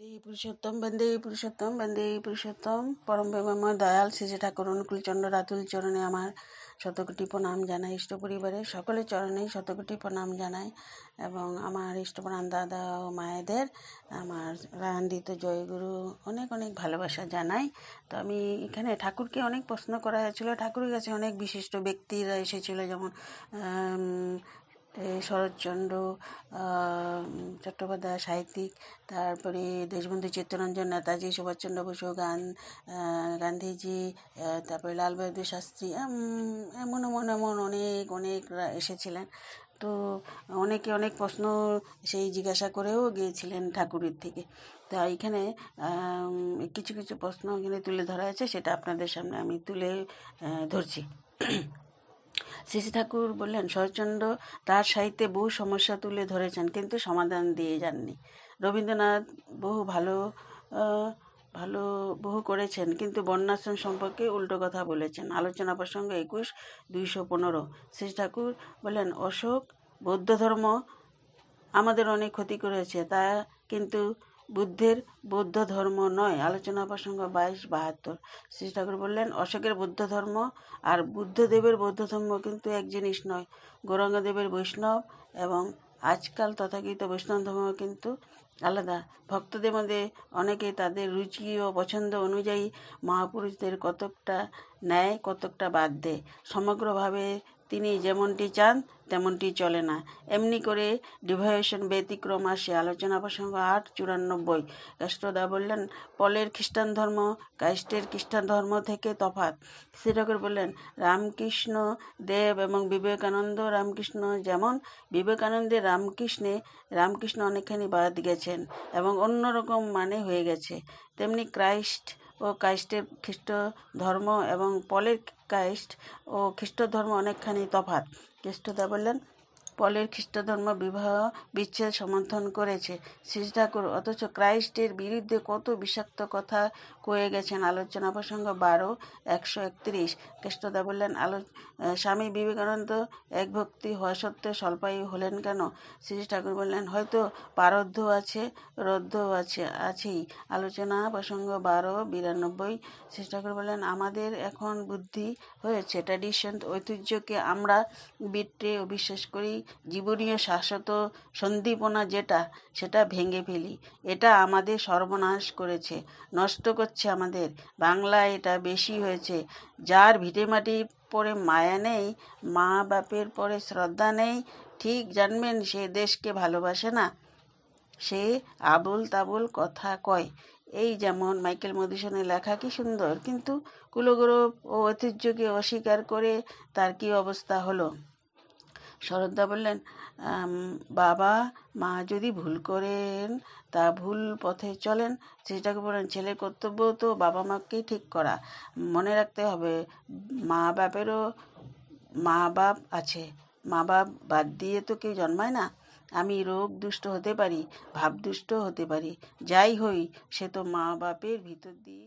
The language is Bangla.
বন্দে পুরুষোত্তম বন্দে পুরুষোত্তম বন্দে পুরুষোত্তম। পরম প্রেমময় দয়াল শ্রী ঠাকুর অনুকূলচন্দ্র রাতুল চরণে আমার শতকোটি প্রণাম জানাই ইষ্ট পরিবারের সকলের চরণেই শতকোটি প্রণাম জানাই এবং আমার ইষ্টপ্রাণ দাদা ও মায়েদের, আমার রান্দিত জয়গুরু অনেক অনেক ভালোবাসা জানাই। তো আমি এখানে ঠাকুরকে অনেক প্রশ্ন করা হয়েছিল। ঠাকুরের কাছে অনেক বিশিষ্ট ব্যক্তিরা এসেছিল যেমন শরৎচন্দ্র চট্টোপাধ্যায় সাহিত্যিক, তারপরে দেশবন্ধু চিত্তরঞ্জন নেতাজি, সুভাষচন্দ্র বসু, গান গান্ধীজি তারপরে লাল বাহাদুর শাস্ত্রী এমন এমন এমন অনেক অনেকরা এসেছিলেন। তো অনেকে অনেক প্রশ্ন সেই জিজ্ঞাসা করেও গিয়েছিলেন ঠাকুরের থেকে। তা এখানে কিছু কিছু প্রশ্ন এখানে তুলে ধরা আছে, সেটা আপনাদের সামনে আমি তুলে ধরছি। শ্রী ঠাকুর বললেন, শরৎচন্দ্র তার সাহিত্যে বহু সমস্যা তুলে ধরেছেন, কিন্তু সমাধান দিয়ে যাননি। রবীন্দ্রনাথ বহু ভালো ভালো বহু করেছেন, কিন্তু বর্ণাশ্রম সম্পর্কে উল্টো কথা বলেছেন। আলোচনা প্রসঙ্গ একুশ, দুইশো পনেরো। শ্রী ঠাকুর বললেন, অশোক, বৌদ্ধ ধর্ম আমাদের অনেক ক্ষতি করেছে, তা কিন্তু বুদ্ধের বৌদ্ধ ধর্ম নয়। আলোচনা প্রসঙ্গ বাইশ বাহাত্তর। শ্রী ঠাকুর বললেন, অশোকের বৌদ্ধ ধর্ম আর বুদ্ধদেবের বৌদ্ধ ধর্ম কিন্তু এক জিনিস নয়। গৌরাঙ্গদেবের বৈষ্ণব এবং আজকাল তথাকথিত বৈষ্ণব ধর্ম কিন্তু আলাদা। ভক্তদের মধ্যে অনেকে তাদের রুচি ও পছন্দ অনুযায়ী মহাপুরুষদের কতকটা নেয় কতকটা বাদ দেয় সমগ্রভাবে তিনি যেমনটি চান, তেমনটি চলে না। এমনি করে ডিভাইশন ব্যতিক্রম আসে আলোচনা প্রসঙ্গ আট চুরানব্বই। কাষ্টদা বললেন, পলের খ্রিস্টান ধর্ম কাইস্টের খ্রিস্টান ধর্ম থেকে তফাত শ্রীঠাকুর বললেন, রামকৃষ্ণ দেব এবং বিবেকানন্দ রামকৃষ্ণ যেমন বিবেকানন্দের রামকৃষ্ণে, রামকৃষ্ণ অনেকখানি বাদ গেছেন এবং অন্যরকম মানে হয়ে গেছে। তেমনি ক্রাইস্ট ও ক্রাইস্টের খ্রিস্ট ধর্ম এবং পলের ক্রাইস্ট ও খ্রিস্ট ধর্ম অনেকখানি তফাত খ্রিস্টদা বললেন পলের খ্রিস্টধর্ম বিবাহ বিচ্ছেদ সমর্থন করেছে। শ্রী ঠাকুর, অথচ ক্রাইস্টের বিরুদ্ধে কত বিষাক্ত কথা কয়ে গেছেন আলোচনা প্রসঙ্গ বারো, একশো একত্রিশ। খ্রিস্টদা বললেন, আলো স্বামী বিবেকানন্দ এক ভক্তি হওয়া সত্ত্বেও স্বল্পায়ু হলেন কেন? শ্রী ঠাকুর বললেন, হয়তো পারদ্ধ আছে রদ্ধ আছে, আছেই। আলোচনা প্রসঙ্গ বারো, বিরানব্বই। শ্রী ঠাকুর বললেন, আমাদের এখন বুদ্ধি হয়েছে ট্র্যাডিশন ঐতিহ্যকে আমরা বিট্রে অবিশ্বাস করি জীবনীয় শাশ্বত সন্দীপনা যেটা, সেটা ভেঙে ফেলি। এটা আমাদের সর্বনাশ করেছে, নষ্ট করছে আমাদের। বাংলা এটা বেশি হয়েছে। যার ভিটেমাটির পরে মায়া নেই, মা বাপের পরে শ্রদ্ধা নেই, ঠিক জানবেন সে দেশকে ভালোবাসে না। সে আবুল তাবুল কথা কয়। এই যেমন মাইকেল মধুসূনের লেখা কি সুন্দর, কিন্তু কুলগৌরব ও ঐতিহ্যকে অস্বীকার করে তার কি অবস্থা হলো? শরদ্দা বললেন বাবা, মা যদি ভুল করেন তা ভুল পথে চলেন। সেটাকে বলেন, ছেলের কর্তব্য তো বাবা মাকেই ঠিক করা। মনে রাখতে হবে, মা বাপেরও, মা বাপ আছে। মা বাপ বাদ দিয়ে তো কেউ জন্মায় না। আমি রোগ দুষ্ট হতে পারি, ভাব দুষ্ট হতে পারি। যাই হই, সে তো মা বাপের ভিতর দিয়ে